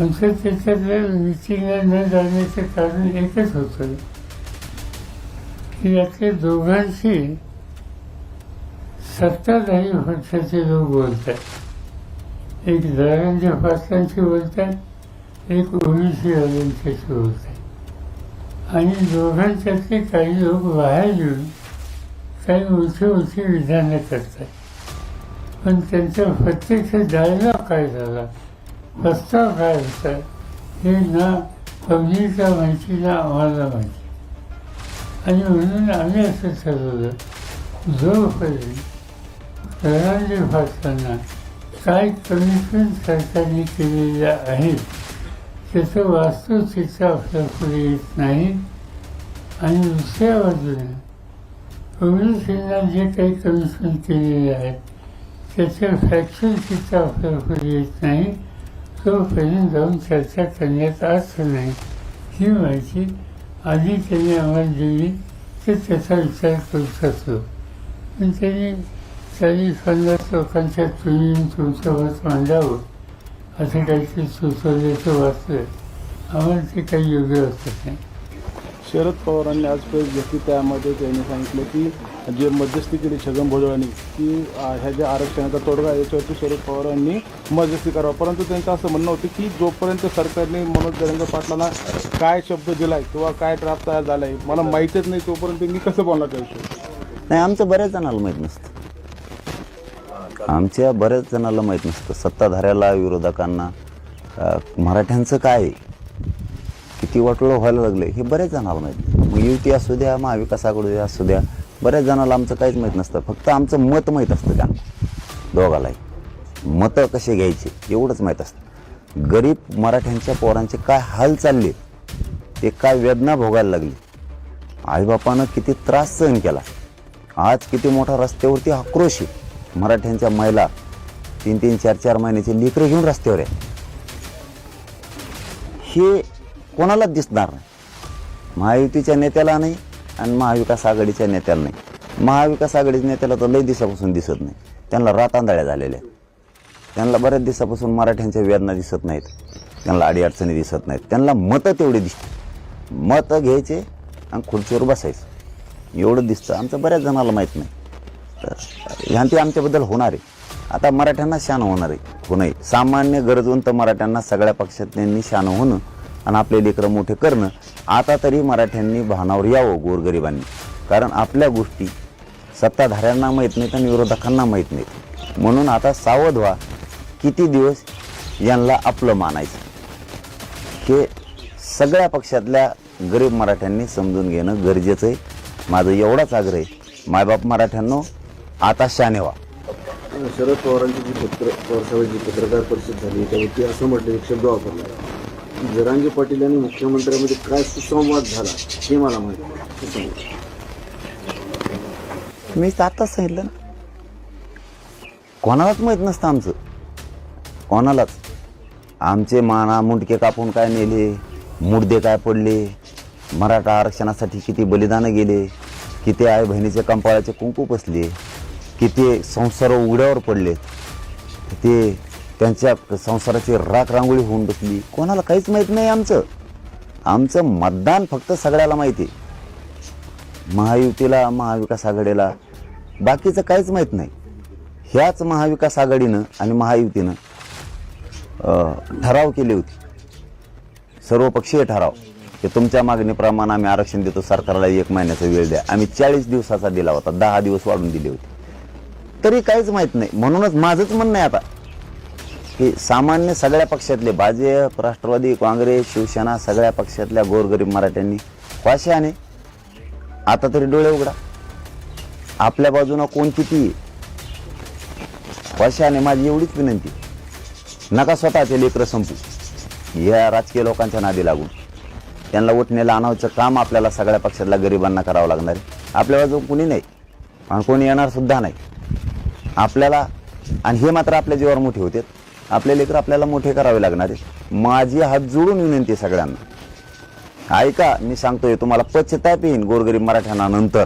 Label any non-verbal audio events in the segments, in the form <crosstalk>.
आमच्या त्याच्यातल्या मिटिंगला न जाण्याचं कारण एकच होतं की यातल्या दोघांशी सत्ताधारी पक्षाचे लोक बोलतात एक धनंजय पाटलांशी बोलतात एक ओबीसी वाल्यांच्याशी बोलतात आणि दोघांच्यातले काही लोक बाहेर येऊन काही मोठी मोठी विधानं करतात पण त्यांचा प्रत्यक्ष डायलॉग काय झाला रस्ता काय होता हे ना पब्लिकला माहिती ना आम्हाला माहिती. आणि म्हणून आम्ही असं ठरवलं जोपर्यंत धनंजय पाटलांना काय कमिशन सरकारने केलेल्या आहेत त्याचं वास्तवचित्र आपल्या पुढे येत नाही. आणि दुसऱ्या बाजूने ओबीसींना जे काही कमिशन केलेले आहेत त्याचं फॅक्च्युअल चित्र आपल्या पुढे येत नाही. तोपर्यंत जाऊन चर्चा करण्यात अर्थ नाही. ही माहिती आधी त्यांनी आम्हाला दिली तर त्याचा विचार करू शकतो. पण त्यांनी चाळीस पन्नास लोकांच्या तुम्ही तुमचं मत मांडावं असं काहीतरी सुचवल्याचं वाचलं. आम्हाला ते काही योग्य वाटत नाही. शरद पवारांनी आज प्रेस घेतली त्यामध्ये त्यांनी सांगितलं की जे मध्यस्थी केली छगन भुजळांनी की ह्या ज्या आरक्षणाचा तोडगा याच्यावरती शरद पवारांनी मध्यस्थी करावं. परंतु त्यांचं असं म्हणणं होतं की जोपर्यंत सरकारने मनोज जरंगे पाटलांना काय शब्द दिलाय किंवा काय ड्राफ्ट तयार झालाय मला माहीतच नाही तोपर्यंत मी कसं बोलणार त्या नाही आमचं बऱ्याच जणाला माहीत नसतं. आमच्या बऱ्याच जणाला माहीत नसतं. सत्ताधाऱ्याला विरोधकांना. मराठ्यांचं काय युती किती वाटोळं व्हायला लागले हे बऱ्याच जणाला माहीत मग युती असू द्या महाविकास आघाडी असू द्या बऱ्याच जणाला आमचं काहीच माहीत नसतं. फक्त आमचं मत माहीत असतं त्यांना दोघालाही. मतं कसे घ्यायचे? एवढंच माहीत असतं. गरीब मराठ्यांच्या पोरांचे काय हाल चालले? ते काय वेदना भोगायला लागली? आईबापानं किती त्रास सहन केला? आज किती मोठा रस्त्यावरती आक्रोश आहे मराठ्यांच्या महिला तीन तीन चार चार महिन्याचे लेकरं घेऊन रस्त्यावर आहे हे कोणालाच दिसणार नाही? महायुतीच्या नेत्याला नाही आणि महाविकास आघाडीच्या नेत्याला नाही. महाविकास आघाडीच्या नेत्याला तर लई दिवसापासून दिसत नाही. त्यांना रातांदळ्या झालेल्या आहेत. त्यांना बऱ्याच दिवसापासून मराठ्यांच्या वेदना दिसत नाहीत. त्यांना अडीअडचणी दिसत नाहीत. त्यांना मतं तेवढी दिसते मतं घ्यायचे आणि खुर्चीवर बसायचं. एवढं दिसतं. आमचं बऱ्याच जणाला माहीत नाही. तर ह्यांती आमच्याबद्दल होणार आहे. आता मराठ्यांना शान होणार आहे. होणं सामान्य गरजवंत मराठ्यांना सगळ्या पक्षातल्यांनी शान होणं आणि आपले लेकरं मोठे करणं आता तरी मराठ्यांनी भावनावर यावं गोरगरिबांनी. कारण आपल्या गोष्टी सत्ताधाऱ्यांना माहीत नाहीत आणि विरोधकांना माहीत नाहीत. म्हणून आता सावध व्हा किती दिवस यांना आपलं मानायचं? हे सगळ्या पक्षातल्या गरीब मराठ्यांनी समजून घेणं गरजेचं आहे. माझं एवढाच आग्रह आहे. मायबाप मराठ्यांनो आता शाने व्हा. शरद पवारांची जी पत्र पवारसाहेबांची पत्रकार परिषद झाली त्यावरती असं म्हटलं एक शब्द वापरला. जरांगे पाटील आणि मुख्यमंत्र्यांमध्ये काय सुसंवाद झाला हे मला माहिती मी आत्ताच सांगितलं ना. कोणालाच माहीत नसतं आमचं. कोणालाच. आमचे माना मुंडके कापून काय नेले मुडदे काय पडले मराठा आरक्षणासाठी किती बलिदानं गेले किती आई बहिणीचे कंपाळाचे कुंकू बसले किती संसार उघड्यावर पडले ते त्यांच्या संसाराची राख रांगोळी होऊन बसली. कोणाला काहीच माहीत नाही आमचं. आमचं मतदान फक्त सगळ्याला माहिती आहे. महायुतीला महाविकास आघाडीला. बाकीचं काहीच माहीत नाही. ह्याच महाविकास आघाडीनं आणि महायुतीनं ठराव केले होते. सर्वपक्षीय ठराव. की तुमच्या मागणीप्रमाणे आम्ही आरक्षण देतो. सरकारला एक महिन्याचा वेळ द्या. आम्ही चाळीस दिवसाचा दिला होता. दहा दिवस वाढून दिले होते. तरी काहीच माहीत नाही. म्हणूनच माझंच म्हणणं आहे आता. की सामान्य सगळ्या पक्षातले भाजप राष्ट्रवादी काँग्रेस शिवसेना सगळ्या पक्षातल्या गोरगरीब मराठ्यांनी वाशाने आता तरी डोळे उघडा. आपल्या बाजूनं कोण किती आहे? माझी एवढीच विनंती. नका स्वतःचे लेकरं संपू. या राजकीय लोकांच्या नादी लागून त्यांना उठण्याला आणावचं काम आपल्याला सगळ्या पक्षातल्या गरिबांना करावं लागणार आहे. आपल्या बाजू कोणी नाही. आणि कोणी येणारसुद्धा नाही. आपल्याला आणि हे मात्र आपल्या जीवावर मोठे होते आपले लेकर आपल्याला मोठे करावे लागणार आहे माझी हात जोडून विनंती आहे सगळ्यांना. ऐका मी सांगतोय तुम्हाला पश्चाताप येईन गोरगरीब मराठ्यांना नंतर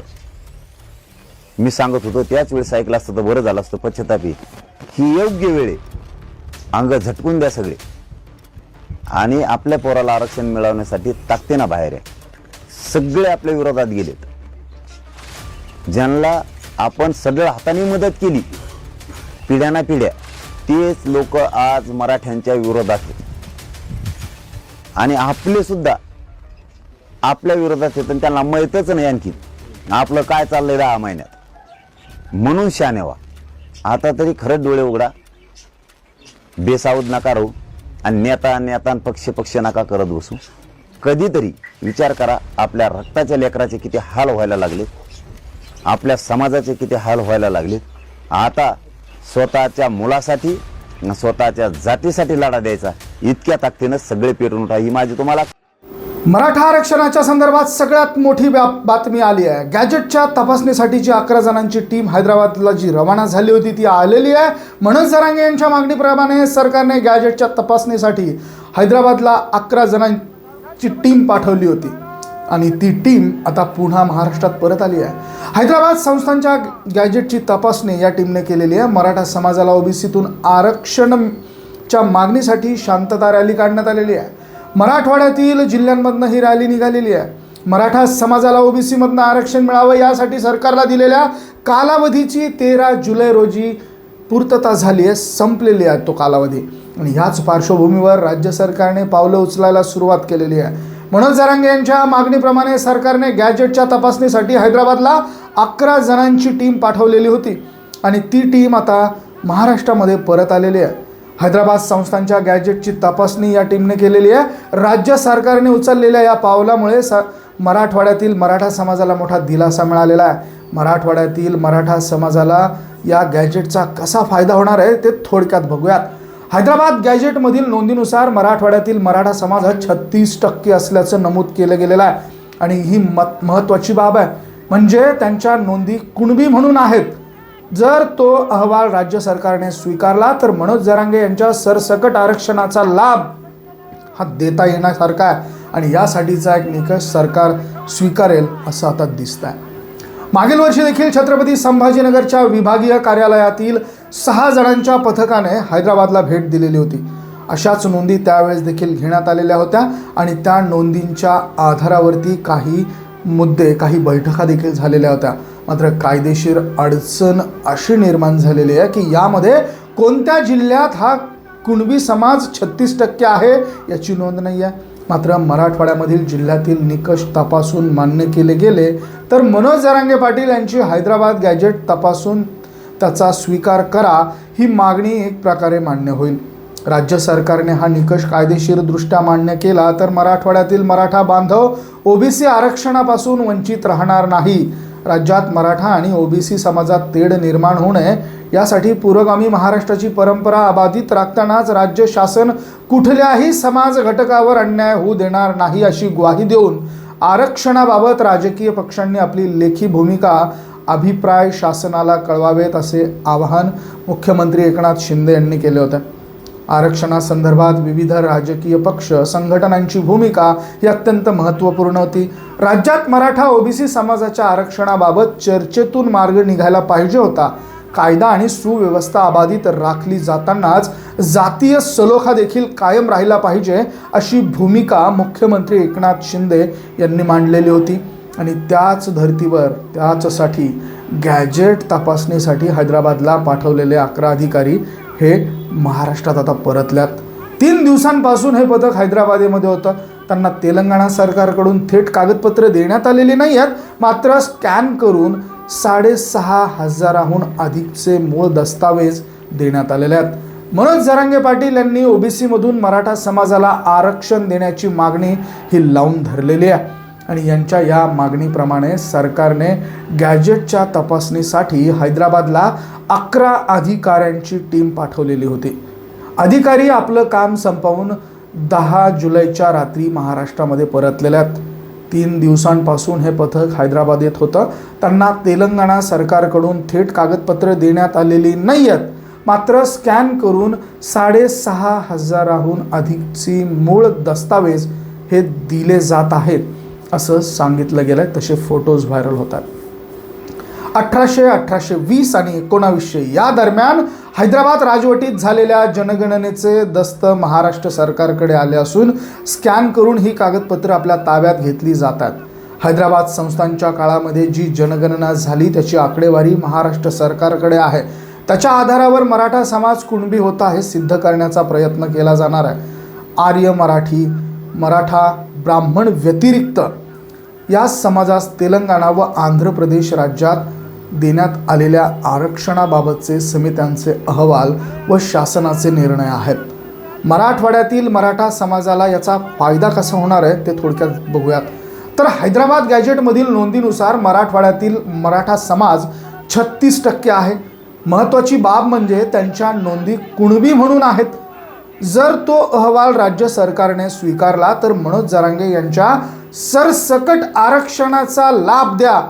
मी सांगत होतो त्याच वेळेस ऐकलं असतं तर बरं झालं असतं पश्चतापी ही योग्य वेळ आहे. अंग झटकून द्या सगळे. आणि आपल्या पोराला आरक्षण मिळवण्यासाठी ताकतेना बाहेर आहे सगळे आपल्या विरोधात गेलेत. ज्यांना आपण सगळ्या हाताने मदत केली पिढ्याना पिढ्या. तेच लोक आज मराठ्यांच्या विरोधात आहेत. आणि आपले सुद्धा आपल्या विरोधात आहेत आणि त्यांना माहीतच नाही आणखी. आपलं काय चाललंय दहा महिन्यात? म्हणून शानेवा व्हा आता तरी खरंच डोळे उघडा. बेसावध नका राहू. आणि नेता नेता पक्ष पक्ष नका करत बसू. कधीतरी विचार करा आपल्या रक्ताच्या लेकराचे किती हाल व्हायला लागले. आपल्या समाजाचे किती हाल व्हायला लागले. आता स्वतःच्या मुलासाठी स्वतःच्या जातीसाठी लढा द्यायचा. इतक्या ताकदीनं सगळे पेटून उठा. ही माझी तुम्हाला मराठा आरक्षणाच्या संदर्भात सगळ्यात मोठी बातमी आली आहे. गॅजेटच्या तपासणीसाठी जी अकरा जणांची टीम हैदराबादला जी रवाना झाली होती ती आलेली आहे. म्हणून जरांगे यांच्या मागणीप्रमाणे सरकारने गॅजेटच्या तपासणीसाठी हैदराबादला अकरा जणांची टीम पाठवली होती. आणि ती टीम आता पुन्हा महाराष्ट्रात परत आली आहे. हैदराबाद संस्थांच्या गॅजेटची तपासणी या टीमने केलेली आहे. मराठा समाजाला ओबीसीतून आरक्षणच्या मागणीसाठी शांतता रॅली काढण्यात आलेली आहे. मराठवाड्यातील जिल्ह्यांमधनं ही रॅली निघालेली आहे. मराठा समाजाला ओबीसीमधनं आरक्षण मिळावं यासाठी सरकारला दिलेल्या कालावधीची तेरा जुलै रोजी पूर्तता झाली आहे संपलेली आहे तो कालावधी. आणि ह्याच पार्श्वभूमीवर राज्य सरकारने पावलं उचलायला सुरुवात केलेली आहे. मनोज जरांगे यांच्या मागणीप्रमाणे सरकारने गॅजेटच्या तपासणीसाठी हैदराबादला अकरा जणांची टीम पाठवलेली होती. आणि ती टीम आता महाराष्ट्रामध्ये परत आलेली आहे. हैदराबाद संस्थांच्या गॅजेटची तपासणी या टीमने केलेली आहे. राज्य सरकारने उचललेल्या या पावलामुळे स मराठवाड्यातील मराठा समाजाला मोठा दिलासा मिळालेला आहे. मराठवाड्यातील मराठा समाजाला या गॅजेटचा कसा फायदा होणार आहे ते थोडक्यात बघूयात. हैदराबाद गॅजेटमधील नोंदीनुसार मराठवाड्यातील मराठा समाज हा छत्तीस टक्के असल्याचं नमूद केलं गेलेलं आहे. आणि ही मत महत्त्वाची बाब आहे. म्हणजे त्यांच्या नोंदी कुणबी म्हणून आहेत. जर तो अहवाल राज्य सरकारने स्वीकारला तर मनोज जरांगे यांच्या सरसकट आरक्षणाचा लाभ हा देता येण्यासारखा आहे. आणि यासाठीचा एक निकष सरकार स्वीकारेल असं आता दिसत आहे मागील वर्षी देखील छत्रपती संभाजीनगरच्या विभागीय कार्यालयातील सहा जणांच्या पथकाने हैदराबादला भेट दिलेली होती. अशाच नोंदी त्यावेळेस देखील घेण्यात आलेल्या होत्या आणि त्या नोंदींच्या आधारावरती काही मुद्दे काही बैठका देखील झालेल्या होत्या. मात्र कायदेशीर अडचण अशी निर्माण झालेली आहे की यामध्ये कोणत्या जिल्ह्यात हा कुणबी समाज छत्तीस टक्के आहे याची नोंद नाही आहे मात्र मराठवाड्यामधील जिल्ह्यातील निकष तपासून मान्य केले गेले तर मनोज जरांगे पाटील यांची हैदराबाद गॅजेट तपासून त्याचा स्वीकार करा ही मागणी एक प्रकारे मान्य होईल. राज्य सरकारने हा निकष कायदेशीरदृष्ट्या मान्य केला तर मराठवाड्यातील मराठा बांधव ओबीसी आरक्षणापासून वंचित राहणार नाही. राज्यात मराठा आणि ओबीसी समाजात तेढ निर्माण होऊ नये यासाठी पुरोगामी महाराष्ट्राची परंपरा अबाधित राखतानाच राज्य शासन कुठल्याही समाज घटकावर अन्याय होऊ देणार नाही अशी ग्वाही देऊन आरक्षणाबाबत राजकीय पक्षांनी आपली लेखी भूमिका अभिप्राय शासनाला कळवावेत असे आवाहन मुख्यमंत्री एकनाथ शिंदे यांनी केले होते. आरक्षणासंदर्भात विविध राजकीय पक्ष संघटनांची भूमिका ही अत्यंत महत्त्वपूर्ण होती. राज्यात मराठा ओबीसी समाजाच्या आरक्षणाबाबत चर्चेतून मार्ग निघायला पाहिजे होता. कायदा आणि सुव्यवस्था अबाधित राखली जातानाच जातीय सलोखा देखील कायम राहिला पाहिजे अशी भूमिका मुख्यमंत्री एकनाथ शिंदे यांनी मांडलेली होती. आणि त्याच धर्तीवर त्याचसाठी गॅजेट तपासणीसाठी हैदराबादला पाठवलेले अकरा अधिकारी हे महाराष्ट्रात आता परतल्यात. तीन दिवसांपासून हे पथक हैदराबादेमध्ये होतं. त्यांना तेलंगणा सरकारकडून थेट कागदपत्र देण्यात आलेली नाही आहेत मात्र स्कॅन करून साडेसहा हजाराहून अधिकचे मूळ दस्तावेज देण्यात आलेले आहेत. मनोज जरांगे पाटील यांनी ओबीसीमधून मराठा समाजाला आरक्षण देण्याची मागणी ही लावून धरलेली आहे. आणि यांच्या या मागणीप्रमाणे सरकारने गॅजेटच्या तपासणीसाठी हैदराबादला अकरा अधिकाऱ्यांची टीम पाठवलेली होती. अधिकारी आपलं काम संपवून दहा जुलैच्या रात्री महाराष्ट्रामध्ये परतलेल्या आहेत. तीन दिवसांपासून हे पथक हैदराबाद येत होतं. त्यांना तेलंगणा सरकारकडून थेट कागदपत्र देण्यात आलेली नाही आहेत मात्र स्कॅन करून साडेसहा हजाराहून अधिकची मूळ दस्तावेज हे दिले जात आहेत असं सांगितलं गेलं आहे तसे फोटोज व्हायरल होतात. अठराशे अठराशे वीस आणि एकोणावीसशे या दरम्यान हैदराबाद राजवटीत झालेल्या जनगणनेचे दस्त महाराष्ट्र सरकारकडे आले असून स्कॅन करून ही कागदपत्र आपल्या ताब्यात घेतली जातात. हैदराबाद संस्थांच्या काळामध्ये जी जनगणना झाली त्याची आकडेवारी महाराष्ट्र सरकारकडे आहे. त्याच्या आधारावर मराठा समाज कुणबी होता हे सिद्ध करण्याचा प्रयत्न केला जाणार आहे. आर्य मराठी मराठा ब्राह्मण व्यतिरिक्त या समाजास तेलंगणा व आंध्र प्रदेश राज्यात देण्यात आलेल्या आरक्षणाबाबतचे समित्यांचे अहवाल व शासनाचे निर्णय आहेत. मराठवाड्यातील मराठा समाजाला याचा फायदा कसा होणार आहे ते थोडक्यात बघूयात. तर हैदराबाद गॅजेटमधील नोंदीनुसार मराठवाड्यातील मराठा समाज छत्तीस टक्के आहे. महत्त्वाची बाब म्हणजे त्यांच्या नोंदी कुणबी म्हणून आहेत. जर तो अहवाल राज्य सरकारने स्वीकारला तर मनोज जरांगे यांच्या सरसकट आरक्षणाचा लाभ द्या.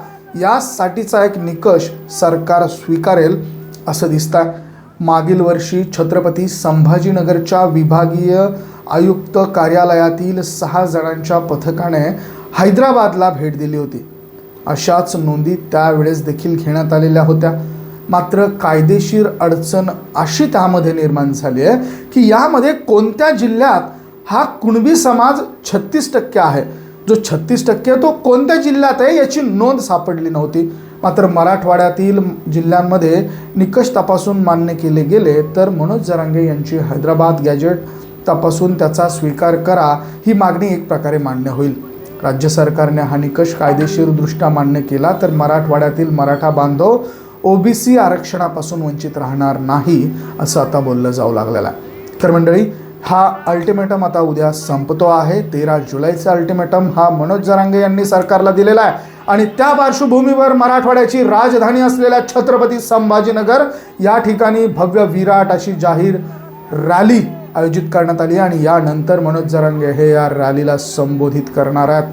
यासाठीचा एक निकष सरकार स्वीकारेल असं दिसतं मागील वर्षी छत्रपती संभाजीनगरच्या विभागीय आयुक्त कार्यालयातील सहा जणांच्या पथकाने हैदराबादला भेट दिली होती. अशाच नोंदी त्यावेळेस देखील घेण्यात आलेल्या होत्या. मात्र कायदेशीर अडचण अशी त्यामध्ये निर्माण झाली आहे की यामध्ये कोणत्या जिल्ह्यात हा कुणबी समाज छत्तीस टक्के आहे? जो छत्तीस टक्के तो कोणत्या जिल्ह्यात आहे याची नोंद सापडली नव्हती. मात्र मराठवाड्यातील जिल्ह्यांमध्ये निकष तपासून मान्य केले गेले तर मनोज जरांगे यांची हैदराबाद गॅजेट तपासून त्याचा स्वीकार करा ही मागणी एक प्रकारे मान्य होईल. राज्य सरकारने हा निकष कायदेशीरदृष्ट्या मान्य केला तर मराठवाड्यातील मराठा बांधव ओबीसी आरक्षणापासून वंचित राहणार नाही असं आता बोललं जाऊ लागलेलं आहे. तर मंडळी हा अल्टिमेटम आता उद्या संपतो आहे. तेरा जुलैचा अल्टिमेटम हा मनोज जरांगे यांनी सरकारला दिलेला आहे. आणि त्या पार्श्वभूमीवर मराठवाड्याची राजधानी असलेल्या छत्रपती संभाजीनगर या ठिकाणी भव्य विराट अशी जाहीर रॅली आयोजित करण्यात आली आणि यानंतर मनोज जरांगे हे या रॅलीला संबोधित करणार आहेत.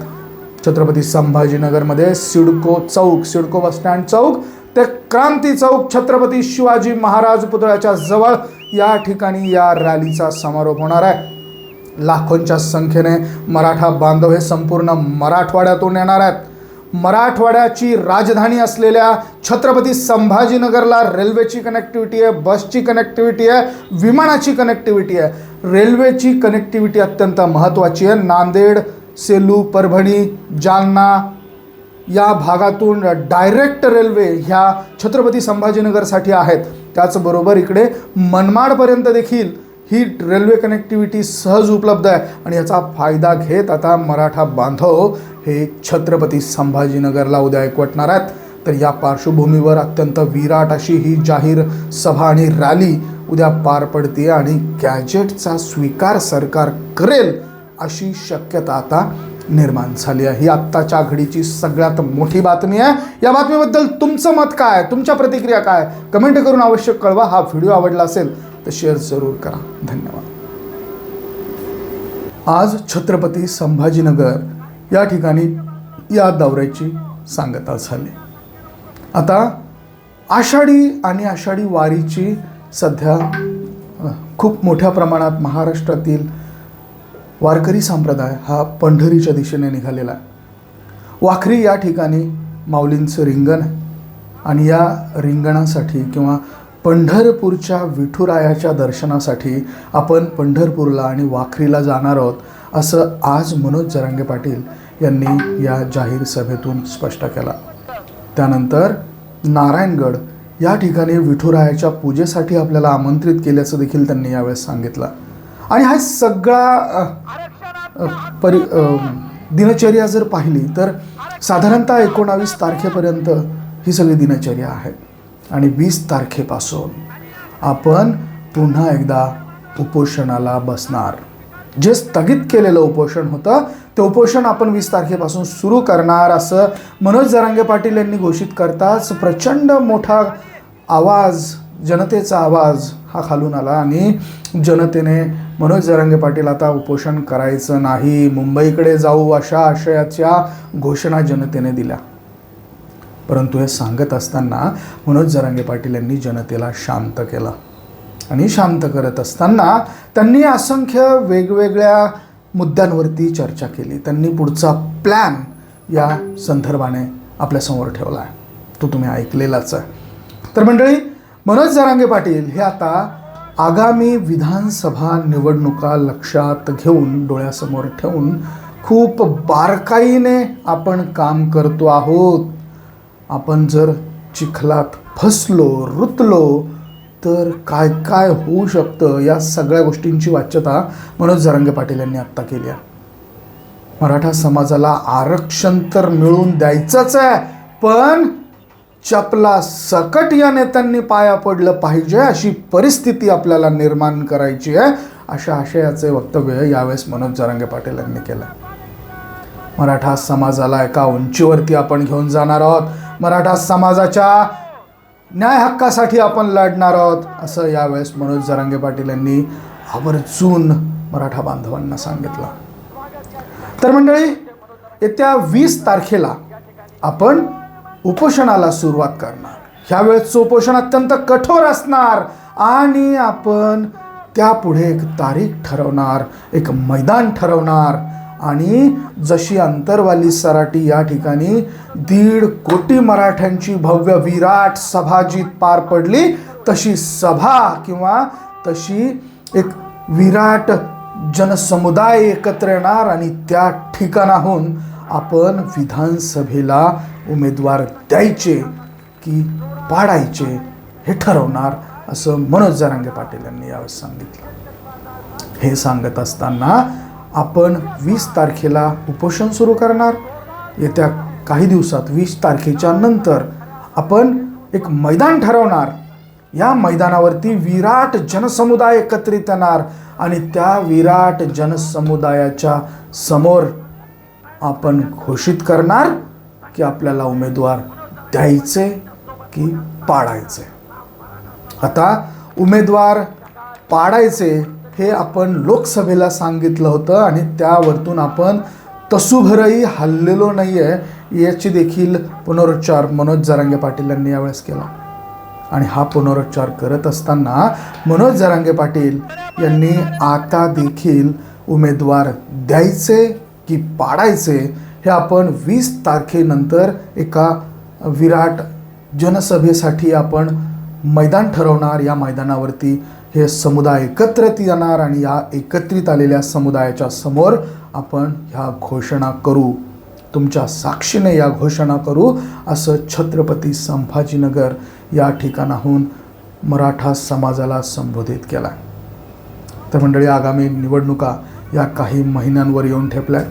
छत्रपती संभाजीनगरमध्ये सिडको चौक सिडको बसस्टँड चौक ते क्रांती चौक छत्रपती शिवाजी महाराज पुतळ्याच्या जवळ या ठिकाणी या रॅलीचा समारोप होणार आहे. लाखोंच्या संख्येने मराठा बांधव हे संपूर्ण मराठवाड्यातून येणार आहेत. मराठवाड्याची राजधानी असलेल्या छत्रपती संभाजीनगरला रेल्वेची कनेक्टिव्हिटी आहे बसची कनेक्टिव्हिटी आहे विमानाची कनेक्टिव्हिटी आहे. रेल्वेची कनेक्टिव्हिटी अत्यंत महत्त्वाची आहे. नांदेड सेलू परभणी जालना या भागातून डायरेक्ट रेल्वे ह्या छत्रपती संभाजीनगरसाठी आहेत. त्याचबरोबर इकडे मनमाडपर्यंत देखील ही रेल्वे कनेक्टिव्हिटी सहज उपलब्ध आहे. आणि याचा फायदा घेत आता मराठा बांधव हे छत्रपती संभाजीनगरला उद्या एकवटणार आहेत. तर या पार्श्वभूमीवर अत्यंत विराट अशी ही जाहीर सभा आणि रॅली उद्या पार पडते आणि गॅजेटचा स्वीकार सरकार करेल अशी शक्यता आता निर्माण झाली आहे. ही आत्ताच्या घडीची सगळ्यात मोठी बातमी आहे. या बातमीबद्दल तुमचं मत काय तुमच्या प्रतिक्रिया काय कमेंट करून आवश्यक कळवा. हा व्हिडिओ आवडला असेल तर शेअर जरूर करा. धन्यवाद. आज छत्रपती संभाजीनगर या ठिकाणी या दौऱ्याची सांगता झाली. आता आषाढी आणि आषाढी वारीची सध्या खूप मोठ्या प्रमाणात महाराष्ट्रातील वारकरी संप्रदाय हा पंढरीच्या दिशेने निघालेला आहे. वाखरी या ठिकाणी माऊलींचं रिंगण आहे. आणि या रिंगणासाठी किंवा पंढरपूरच्या विठुरायाच्या दर्शनासाठी आपण पंढरपूरला आणि वाखरीला जाणार आहोत असं आज मनोज जरांगे पाटील यांनी या जाहीर सभेतून स्पष्ट केला. त्यानंतर नारायणगड या ठिकाणी विठुरायाच्या पूजेसाठी आपल्याला आमंत्रित केल्याचं देखील त्यांनी यावेळेस सांगितलं. आणि हा सगळा परि दिनचर्या जर पाहिली तर साधारणतः एकोणावीस तारखेपर्यंत ही सगळी दिनचर्या आहे. आणि वीस तारखेपासून आपण पुन्हा एकदा उपोषणाला बसणार. जे स्थगित केलेलं उपोषण होतं ते उपोषण आपण वीस तारखेपासून सुरू करणार असं मनोज जरांगे पाटील यांनी घोषित करताच प्रचंड मोठा आवाज जनतेचा आवाज हा खालून आला आणि जनतेने मनोज जरांगे पाटील आता उपोषण करायचं नाही. मुंबईकडे जाऊ अशा आशयाच्या घोषणा जनतेने दिल्या. परंतु हे सांगत असताना मनोज जरांगे पाटील यांनी जनतेला शांत केलं. आणि शांत करत असताना त्यांनी असंख्य वेगवेगळ्या मुद्द्यांवरती चर्चा केली. त्यांनी पुढचा प्लॅन या संदर्भाने आपल्यासमोर ठेवला आहे. तो तुम्ही ऐकलेलाच आहे. तर मंडळी मनोज जरांगे पाटील हे आता आगामी विधानसभा निवडणुका लक्षात घेऊन डोळ्यासमोर ठेवून खूप बारकाईने आपण काम करतो आहोत. आपण जर चिखलात फसलो रुतलो तर काय काय होऊ शकतं या सगळ्या गोष्टींची वाच्यता मनोज जरांगे पाटील यांनी आत्ता केली आहे. मराठा समाजाला आरक्षण तर मिळवून द्यायचंच आहे पण चपला सकट या नेत्यांनी पाया पडलं पाहिजे अशी परिस्थिती आपल्याला निर्माण करायची आहे अशा आशयाचे वक्तव्य यावेळेस मनोज जरांगे पाटील यांनी केलं. मराठा समाजाला एका उंचीवरती आपण घेऊन जाणार आहोत. मराठा समाजाच्या न्याय हक्कासाठी आपण लढणार आहोत असं यावेळेस मनोज जरांगे पाटील यांनी आवर्जून मराठा बांधवांना सांगितलं. तर मंडळी येत्या वीस तारखेला आपण उपोषणाला सुरुवात करणार. ह्यावेळेचं उपोषण अत्यंत कठोर असणार. आणि आपण त्यापुढे एक तारीख ठरवणार एक मैदान ठरवणार. आणि जशी अंतरवाली सराटी या ठिकाणी दीड कोटी मराठ्यांची भव्य विराट सभाजीत पार पडली तशी सभा किंवा तशी एक विराट जनसमुदाय एकत्र येणार आणि त्या ठिकाणाहून आपण विधानसभेला उमेदवार द्यायचे की पाडायचे हे ठरवणार असं मनोज जरांगे पाटील यांनी यावेळेस सांगितलं. हे सांगत असताना आपण वीस तारखेला उपोषण सुरू करणार. येत्या काही दिवसात वीस तारखेच्या नंतर आपण एक मैदान ठरवणार. या मैदानावरती विराट जनसमुदाय एकत्रित येणार आणि त्या विराट जनसमुदायाच्या समोर आपण घोषित करणार की आपल्याला उमेदवार द्यायचे की पाडायचे. आता उमेदवार पाडायचे हे आपण लोकसभेला सांगितलं होतं आणि त्यावरतून आपण तसुभरही हल्लेलो नाही आहे याची देखील पुनरुच्चार मनोज जरांगे पाटील यांनी यावेळेस केला. आणि हा पुनरुच्चार करत असताना मनोज जरांगे पाटील यांनी आता देखील उमेदवार द्यायचे की पाडायचे हे आपण वीस तारखेनंतर एका विराट जनसभेसाठी आपण मैदान ठरवणार या मैदानावरती हे समुदाय एकत्रित येणार आणि या एकत्रित आलेल्या समुदायाच्या समोर आपण ह्या घोषणा करू. तुमच्या साक्षीने या घोषणा करू असं छत्रपती संभाजीनगर या ठिकाणाहून मराठा समाजाला संबोधित केला तर मंडळी आगामी निवडणुका या काही महिन्यांवर येऊन ठेपल्यात.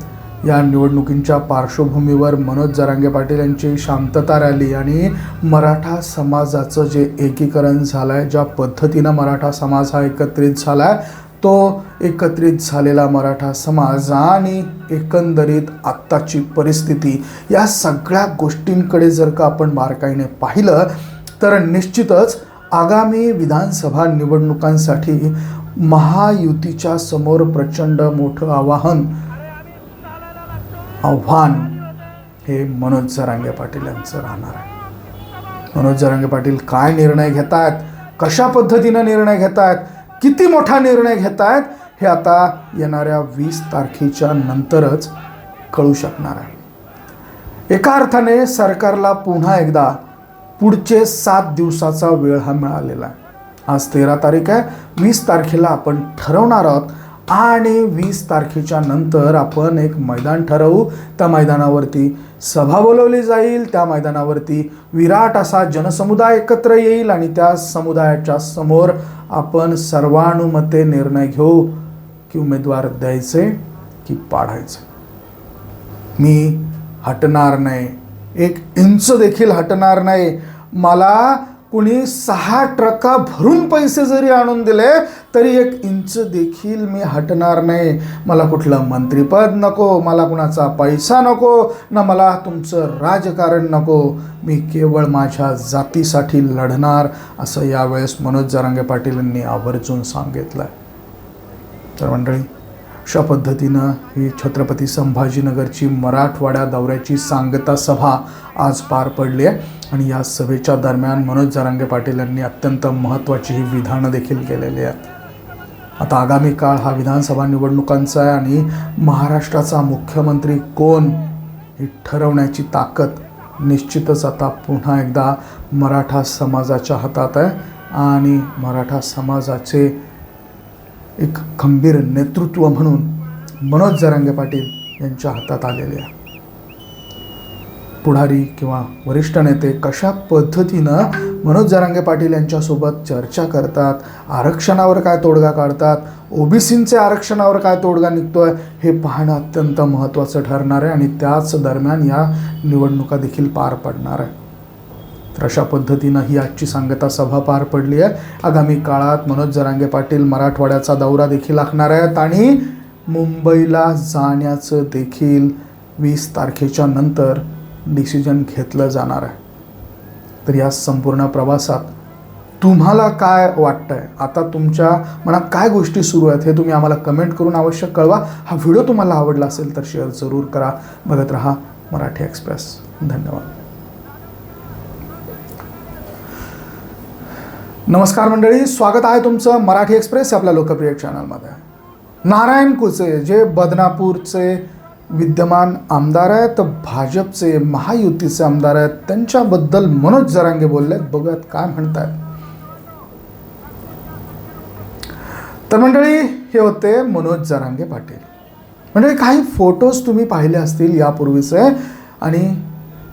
या निवडणुकींच्या पार्श्वभूमीवर मनोज जरांगे पाटील यांची शांतता रॅली आणि मराठा समाजाचं जे एकीकरण झालं आहे ज्या पद्धतीनं मराठा समाज हा एकत्रित झाला आहे तो एकत्रित झालेला मराठा समाज आणि एकंदरीत आत्ताची परिस्थिती या सगळ्या गोष्टींकडे जर का आपण बारकाईने पाहिलं तर निश्चितच आगामी विधानसभा निवडणुकांसाठी महायुतीच्या समोर प्रचंड मोठं आवाहन आव्हान हे मनोज जरांगे पाटील यांचं राहणार आहे. मनोज जरांगे पाटील काय निर्णय घेत आहेत कशा पद्धतीनं निर्णय घेत आहेत किती मोठा निर्णय घेत आहेत हे आता येणाऱ्या वीस तारखेच्या नंतरच कळू शकणार आहे. एका अर्थाने सरकारला पुन्हा एकदा पुढचे सात दिवसाचा वेळ हा मिळालेला आहे. आज तेरा तारीख आहे. वीस तारखेला आपण ठरवणार आहोत आणि वीस तारखेच्या नंतर आपण एक मैदान ठरवू. त्या मैदानावरती सभा बोलवली जाईल. त्या मैदानावरती विराट असा जनसमुदाय एकत्र येईल आणि त्या समुदायाच्या समोर आपण सर्वानुमते निर्णय घेऊ की उमेदवार द्यायचे की पाडायचे. मी हटणार नाही. एक इंच देखील हटणार नाही. मला कुणी सहा ट्रका भरून पैसे जरी आणून दिले तरी एक इंच देखील मी हटणार नाही. मला कुठलं मंत्रीपद नको मला कुणाचा पैसा नको ना मला तुमचं राजकारण नको. मी केवळ माझ्या जातीसाठी लढणार असं यावेळेस मनोज जरांगे पाटील यांनी आवर्जून सांगितलं तर मंडळी अशा पद्धतीनं ही छत्रपती संभाजीनगरची मराठवाड्या दौऱ्याची सांगता सभा आज पार पडली आहे. आणि या सभेच्या दरम्यान मनोज जरांगे पाटील यांनी अत्यंत महत्त्वाची ही विधानं देखील केलेली आहेत. आता आगामी काळ हा विधानसभा निवडणुकांचा आहे आणि महाराष्ट्राचा मुख्यमंत्री कोण ही ठरवण्याची ताकद निश्चितच आता पुन्हा एकदा मराठा समाजाच्या हातात आहे. आणि मराठा समाजाचे एक खंबीर नेतृत्व म्हणून मनोज जरांगे पाटील यांच्या हातात आलेले आहे. पुढारी किंवा वरिष्ठ नेते कशा पद्धतीनं मनोज जरांगे पाटील यांच्यासोबत चर्चा करतात आरक्षणावर काय तोडगा काढतात ओबीसींचे आरक्षणावर काय तोडगा निघतोय हे पाहणं अत्यंत महत्त्वाचं ठरणार आहे आणि त्याच दरम्यान या निवडणुका देखील पार पडणार आहे. तर अशा पद्धतीनं ही आजची सांगता सभा पार पडली आहे. आगामी काळात मनोज जरांगे पाटील मराठवाड्याचा दौरा देखील आखणार आहेत आणि मुंबईला जाण्याचं देखील वीस तारखेच्या नंतर डिसिजन घेतलं जाणार आहे. तर या संपूर्ण प्रवासात तुम्हाला काय वाटतंय? आता तुमच्या मनात काय गोष्टी सुरू आहेत हे तुम्ही आम्हाला कमेंट करून आवश्यक कळवा. हा व्हिडिओ तुम्हाला आवडला असेल तर शेअर जरूर करा. बघत राहा मराठी एक्सप्रेस धन्यवाद. नमस्कार मंडळी स्वागत आहे तुमचं मराठी एक्सप्रेस आपल्या लोकप्रिय चॅनलमध्ये. नारायण कुचे जे बदनापूरचे विद्यमान आमदार आहेत भाजपचे महायुतीचे आमदार आहेत त्यांच्याबद्दल मनोज जरांगे बोलले बघत काय म्हणतात तर मंडळी हे होते मनोज जरांगे पाटील. मंडळी काही फोटोज तुम्ही पाहिले असतील यापूर्वीचे आणि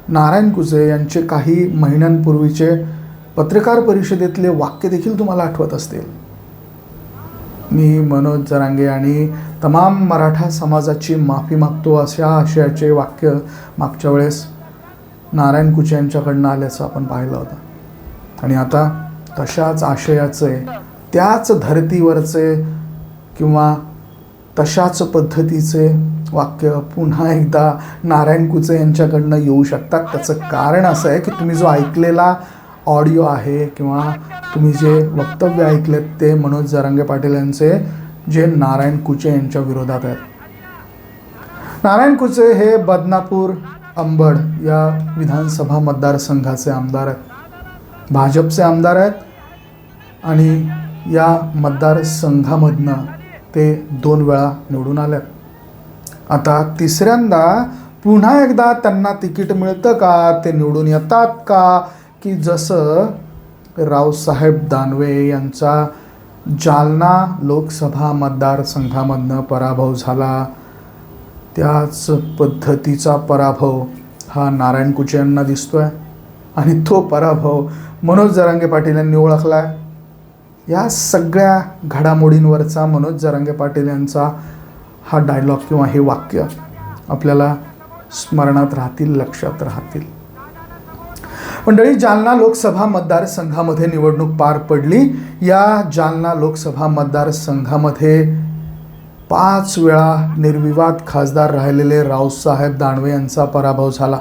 नारायण कुचे यांचे काही महिन्यांपूर्वीचे पत्रकार परिषदेतले वाक्य देखील तुम्हाला आठवत असतील. मी मनोज जरांगे आणि तमाम मराठा समाजाची माफी मागतो अशा आशयाचे वाक्य मागच्या वेळेस नारायण कुचे यांच्याकडनं आल्याचं आपण पाहिलं होतं. आणि आता तशाच आशयाचे त्याच धर्तीवरचे किंवा तशाच पद्धतीचे वाक्य पुन्हा एकदा नारायण कुचे यांच्याकडनं येऊ शकतात. त्याचं कारण असं आहे की तुम्ही जो ऐकलेला ऑडिओ आहे किंवा तुम्ही जे वक्तव्य ऐकलेत ते मनोज जरांगे पाटील यांचे जे नारायण कुचे यांच्या विरोधात आहेत. नारायण कुचे हे बदनापूर अंबड या विधानसभा मतदारसंघाचे आमदार आहेत. भाजपचे आमदार आहेत आणि या मतदारसंघामधनं ते दोन वेळा निवडून आले आता तिसऱ्यांदा पुन्हा एकदा त्यांना तिकीट मिळतं का? ते निवडून येतात का? की जसं रावसाहेब दानवे यांचा जालना लोकसभा मतदारसंघामधनं पराभव झाला त्याच पद्धतीचा पराभव हा नारायण कुचे यांना दिसतो आहे आणि तो पराभव मनोज जरांगे पाटील यांनी ओळखला आहे या सगळ्या घडामोडींवरचा मनोज जरांगे पाटील यांचा हा डायलॉग किंवा हे वाक्य आपल्याला स्मरणात राहतील लक्षात राहतील. मंडळी जालना लोकसभा मतदारसंघामध्ये निवडणूक पार पडली. या जालना लोकसभा मतदारसंघामध्ये पाच वेळा निर्विवाद खासदार राहिलेले रावसाहेब दानवे यांचा पराभव झाला.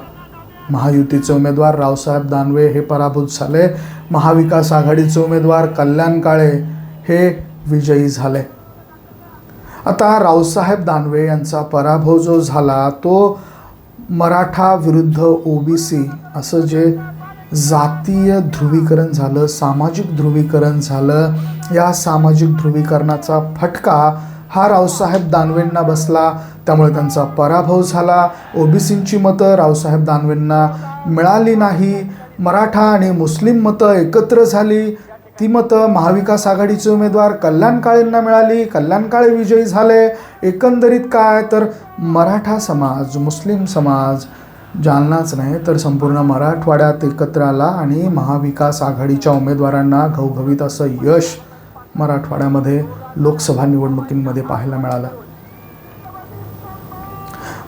महायुतीचे उमेदवार रावसाहेब दानवे हे पराभूत झाले. महाविकास आघाडीचे उमेदवार कल्याण काळे हे विजयी झाले. आता रावसाहेब दानवे यांचा पराभव जो झाला तो मराठा विरुद्ध ओबीसी असं जे जातीय ध्रुवीकरण झालं सामाजिक ध्रुवीकरण झालं. या सामाजिक ध्रुवीकरणाचा फटका हा रावसाहेब दानवेंना बसला. त्यामुळे त्यांचा पराभव झाला. ओबीसींची मतं रावसाहेब दानवेंना मिळाली नाही. मराठा आणि मुस्लिम मतं एकत्र झाली. ती मतं महाविकास आघाडीचे उमेदवार कल्याण काळेंना मिळाली. कल्याण काळे विजयी झाले. एकंदरीत काय? तर मराठा समाज मुस्लिम समाज. जालनाच नाही तर संपूर्ण मराठवाड्यात एकत्र आला आणि महाविकास आघाडीच्या उमेदवारांना घवघवीत असं यश मराठवाड्यामध्ये लोकसभा निवडणुकींमध्ये पाहायला मिळालं.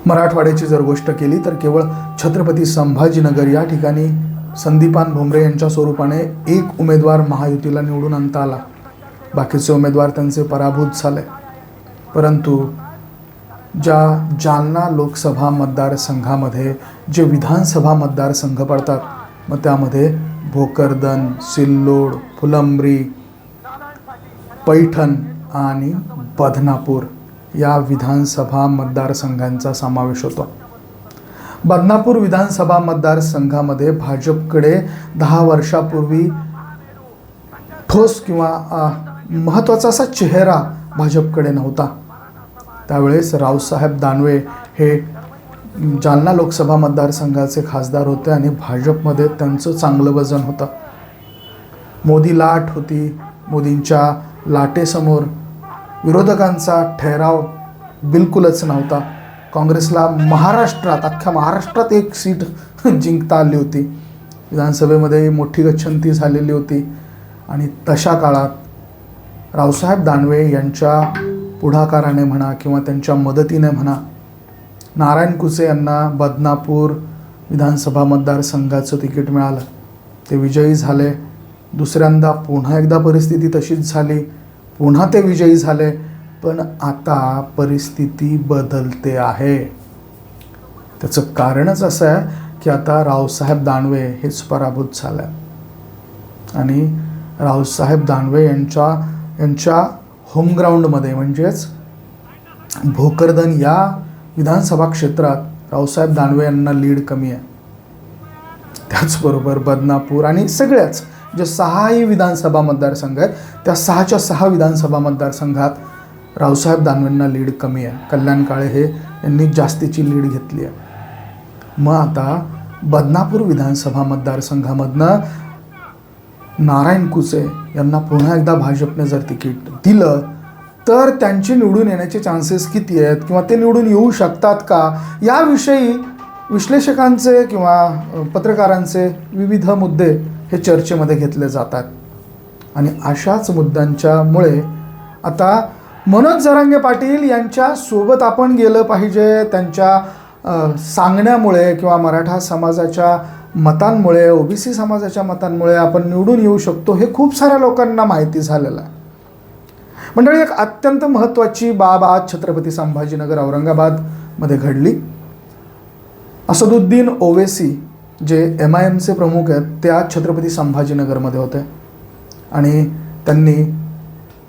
मराठवाड्याची जर गोष्ट केली तर केवळ छत्रपती संभाजीनगर या ठिकाणी संदीपान भुमरे यांच्या स्वरूपाने एक उमेदवार महायुतीला निवडून आणता आला. बाकीचे उमेदवार त्यांचे पराभूत झाले. परंतु ज्या जालना लोकसभा मतदारसंघामध्ये जे विधानसभा मतदारसंघ पडतात मग त्यामध्ये भोकरदन सिल्लोड फुलंब्री पैठण आणि बदनापूर या विधानसभा मतदारसंघांचा समावेश होतो. बदनापूर विधानसभा मतदारसंघामध्ये भाजपकडे दहा वर्षापूर्वी ठोस किंवा महत्त्वाचा असा चेहरा भाजपकडे नव्हता. त्यावेळेस रावसाहेब दानवे हे जालना लोकसभा मतदारसंघाचे खासदार होते आणि भाजपमध्ये त्यांचं चांगलं वजन होतं. मोदी लाट होती. मोदींच्या लाटेसमोर विरोधकांचा ठहराव बिलकुलच नव्हता. काँग्रेसला महाराष्ट्रात अख्ख्या महाराष्ट्रात एक सीट <laughs> जिंकता आली होती. विधानसभेमध्ये मोठी गच्छंती झालेली होती. आणि तशा काळात रावसाहेब दानवे यांच्या पुढाकाराने म्हणा किंवा त्यांच्या मदतीने म्हणा नारायण कुचे यांना बदनापूर विधानसभा मतदारसंघाचं तिकीट मिळालं. ते विजयी झाले. दुसऱ्यांदा पुन्हा एकदा परिस्थिती तशीच झाली. पुन्हा ते विजयी झाले. पण आता परिस्थिती बदलते आहे. त्याचं कारणच असं आहे की आता रावसाहेब दानवे हेच पराभूत झालं. आणि रावसाहेब दानवे यांच्या यांच्या होमग्राऊंडमध्ये म्हणजेच भोकरदन या विधानसभा क्षेत्रात रावसाहेब दानवे यांना लीड कमी आहे. त्याचबरोबर बदनापूर आणि सगळ्याच जे सहाही विधानसभा मतदारसंघ आहेत त्या सहाच्या सहा विधानसभा मतदारसंघात रावसाहेब दानवेंना लीड कमी आहे. कल्याण काळे हे यांनी जास्तीची लीड घेतली आहे. मग आता बदनापूर विधानसभा मतदारसंघामधनं नारायण कुचे यांना पुन्हा एकदा भाजपने जर तिकीट दिलं तर त्यांचे निवडून येण्याचे चान्सेस किती आहेत? किंवा ते निवडून येऊ शकतात का? याविषयी विश्लेषकांचे किंवा पत्रकारांचे विविध मुद्दे हे चर्चेमध्ये घेतले जातात. आणि अशाच मुद्द्यांच्यामुळे आता मनोज जरांगे पाटील यांच्या सोबत आपण गेलं पाहिजे. त्यांच्या सांगण्यामुळे किंवा मराठा समाजाच्या मतांमुळे ओबीसी समाजाच्या मतांमुळे आपण निवडून येऊ शकतो हे खूप साऱ्या लोकांना माहिती झालेलं आहे. मंडळी एक अत्यंत महत्त्वाची बाब आज छत्रपती संभाजीनगर औरंगाबादमध्ये घडली. असदुद्दीन ओवेसी जे एम आय एमचे प्रमुख आहेत ते आज छत्रपती संभाजीनगरमध्ये होते. आणि त्यांनी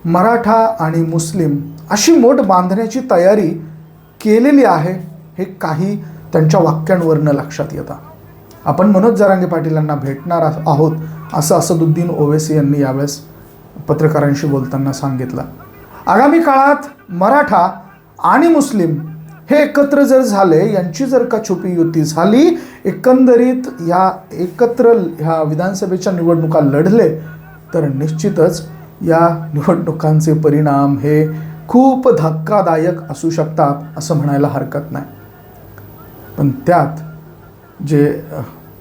मराठा आणि मुस्लिम अशी मोठ बांधण्याची तयारी केलेली आहे हे काही त्यांच्या वाक्यांवरनं लक्षात येतं. आपण मनोज जरांगे पाटील यांना भेटणार आहोत असं असदुद्दीन ओवेसी यांनी यावेळेस पत्रकारांशी बोलताना सांगितलं. आगामी काळात मराठा आणि मुस्लिम हे एकत्र जर झाले यांची जर का छुपी युती झाली एकंदरीत ह्या एकत्र ह्या विधानसभेच्या निवडणुका लढले तर निश्चितच या निवडणुकांचे परिणाम हे खूप धक्कादायक असू शकतात असं म्हणायला हरकत नाही. पण त्यात जे